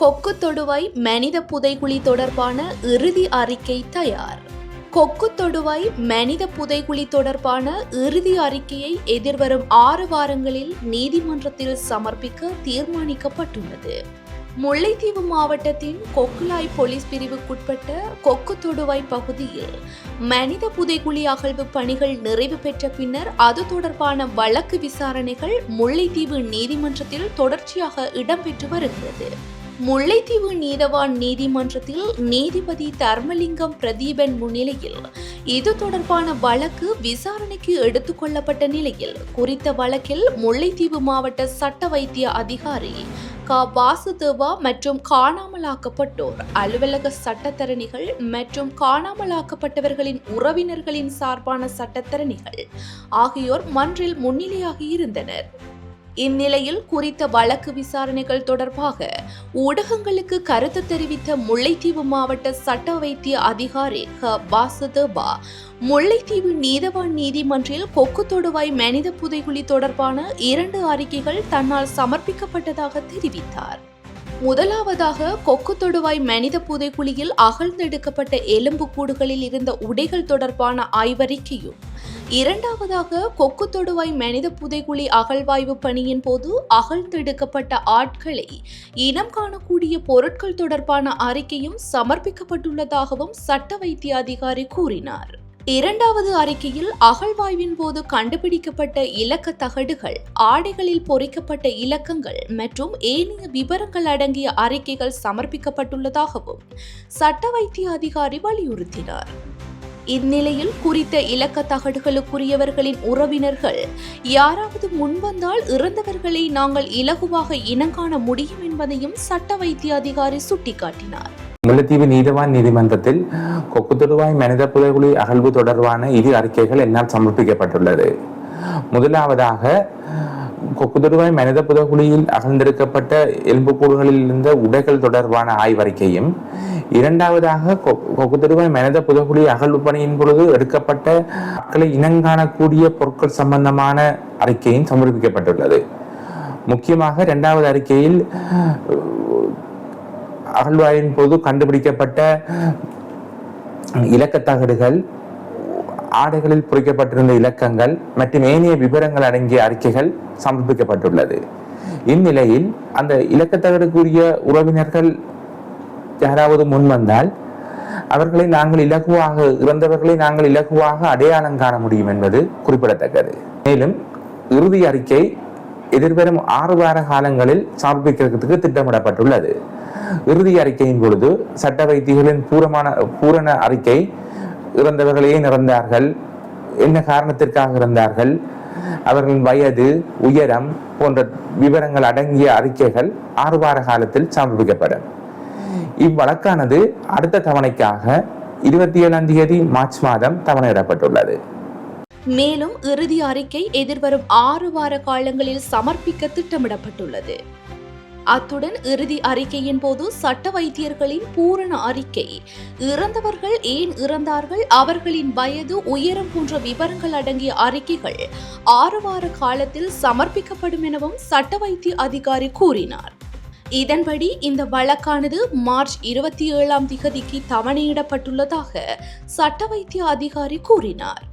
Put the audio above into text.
கொக்கு தொடுவாய் மனித புதைகுழி தொடர்பான இறுதி அறிக்கை தயார். கொக்கு தொடுவாய் மனித புதைகுழி தொடர்பான இறுதி அறிக்கையை எதிர்வரும் ஆறு வாரங்களில் நீதிமன்றத்தில் சமர்ப்பிக்க தீர்மானிக்கப்பட்டுள்ளது. முல்லைத்தீவு மாவட்டத்தின் கொக்குலாய் போலீஸ் பிரிவுக்குட்பட்ட கொக்கு தொடுவாய் பகுதியில் மனித புதைகுழி அகழ்வு பணிகள் நிறைவு பெற்ற பின்னர் அது தொடர்பான வழக்கு விசாரணைகள் முல்லைத்தீவு நீதிமன்றத்தில் தொடர்ச்சியாக இடம்பெற்று வருகிறது. முல்லைத்தீவு நீதவான் நீதிமன்றத்தில் நீதிபதி தர்மலிங்கம் பிரதீபன் முன்னிலையில். இது தொடர்பான வழக்கு விசாரணைக்கு எடுத்துக்கொள்ளப்பட்ட நிலையில் குறித்த வழக்கில் முல்லைத்தீவு மாவட்ட சட்ட வைத்திய அதிகாரி க. வாசுதேவா மற்றும் காணாமலாக்கப்பட்டோர் அலுவலக சட்டத்தரணிகள் மற்றும் காணாமலாக்கப்பட்டவர்களின் உறவினர்களின் சார்பான சட்டத்தரணிகள் ஆகியோர் மன்றில் முன்னிலையாகி இருந்தனர். இந்நிலையில் குறித்த வழக்கு விசாரணைகள் தொடர்பாக ஊடகங்களுக்கு கருத்து தெரிவித்த முல்லைத்தீவு மாவட்ட சட்ட வைத்திய அதிகாரி ஹ. வாசுதேபா முல்லைத்தீவு நீதவான் நீதிமன்றில் கொக்கு தொடுவாய் மனித புதைகுழி தொடர்பான இரண்டு அறிக்கைகள் தன்னால் சமர்ப்பிக்கப்பட்டதாக தெரிவித்தார். முதலாவதாக கொக்கு தொடுவாய் மனித புதைக்குழியில் அகழ்ந்தெடுக்கப்பட்ட எலும்புக்கூடுகளில் இருந்த உடைகள் தொடர்பான ஆய்வறிக்கையும் இரண்டாவதாக கொக்கு தொடுவாய் மனித புதைகுழி அகழ்வாய்வு பணியின் போது அகழ்ந்தெடுக்கப்பட்ட ஆட்களை இனம் காணக்கூடிய பொருட்கள் தொடர்பான அறிக்கையும் சமர்ப்பிக்கப்பட்டுள்ளதாகவும் சட்ட வைத்திய அதிகாரி கூறினார். இரண்டாவது அறிக்கையில் அகழ்வாய்வின் போது கண்டுபிடிக்கப்பட்ட இலக்க தகடுகள் ஆடைகளில் பொறிக்கப்பட்ட இலக்கங்கள் மற்றும் ஏனைய விவரங்கள் அடங்கிய அறிக்கைகள் சமர்ப்பிக்கப்பட்டுள்ளதாகவும் சட்ட வைத்திய அதிகாரி வலியுறுத்தினார். இந்நிலையில் குறித்த இலக்க தகடுகளுக்குரியவர்களின் உறவினர்கள் யாராவது முன்வந்தால் இறந்தவர்களை நாங்கள் இலகுவாக இனங்காண முடியும் என்பதையும் சட்ட வைத்திய அதிகாரி சுட்டிக்காட்டினார். முல்லைத்தீவு நீதவான் நீதிமன்றத்தில் கொக்கு தொடுவாய் மனித புதைகுழி அகழ்வு தொடர்பான இரு அறிக்கைகள் என்னால் சமர்ப்பிக்கப்பட்டுள்ளது. முதலாவதாக கொக்குதொடுவாய் மனித புதைகுழியில் அகழ்ந்தெடுக்கப்பட்ட எலும்புக்கூடுகளில் இருந்த உடைகள் தொடர்பான ஆய்வறிக்கையும் இரண்டாவதாக கொக்குதொடுவாய் மனித புதைகுழி அகழ்வு பணியின் பொழுது எடுக்கப்பட்ட மக்களை இனங்காணக்கூடிய பொருட்கள் சம்பந்தமான அறிக்கையும் சமர்ப்பிக்கப்பட்டுள்ளது. முக்கியமாக இரண்டாவது அறிக்கையில் அகழ்வாயின் போது கண்டுபிடிக்கப்பட்ட இலக்கத்தகடுகள் ஆடைகளில் பொறிக்கப்பட்டிருந்த இலக்கங்கள் மற்றும் ஏனைய விவரங்கள் அடங்கிய அறிக்கைகள் சமர்ப்பிக்கப்பட்டுள்ளது. இந்நிலையில் அந்த இலக்கத்தகடுக்குரிய உறவினர்கள் யாராவது முன்வந்தால் அவர்களை நாங்கள் இலகுவாக இறந்தவர்களை நாங்கள் இலகுவாக அடையாளம் காண முடியும் என்பது குறிப்பிடத்தக்கது. மேலும் இறுதி அறிக்கை எதிர்வரும் ஆறு வார காலங்களில் சமர்ப்பிக்கிறதுக்கு திட்டமிடப்பட்டுள்ளது. இறுதி அறிக்கையின் பொழுது சட்ட வைத்தியர்களின் பூரமான பூரண அறிக்கை இறந்தவர்களே ஏன் இறந்தார்கள். என்ன காரணத்திற்காக இறந்தார்கள்? அவர்களின் வயது உயரம் போன்ற விவரங்கள் அடங்கிய அறிக்கைகள் ஆறு வார காலத்தில் சமர்ப்பிக்கப்படும். இவ்வழக்கானது அடுத்த தவணைக்காக இருபத்தி ஏழாம் தேதி மார்ச் மாதம் தவணையிடப்பட்டுள்ளது. மேலும் இறுதி அறிக்கை எதிர்வரும் ஆறு வார காலங்களில் சமர்ப்பிக்க திட்டமிடப்பட்டுள்ளது. அத்துடன் இறுதி அறிக்கையின் போது சட்ட வைத்தியர்களின் பூரண அறிக்கை. இறந்தவர்கள் ஏன் இறந்தார்கள்? அவர்களின் வயது உயரம் போன்ற விவரங்கள் அடங்கிய அறிக்கைகள் ஆறு வார காலத்தில் சமர்ப்பிக்கப்படும் எனவும் சட்ட வைத்திய அதிகாரி கூறினார். இதன்படி இந்த வழக்கானது மார்ச் இருபத்தி ஏழாம் திகதிக்கு தவணையிடப்பட்டுள்ளதாக சட்ட வைத்திய அதிகாரி கூறினார்.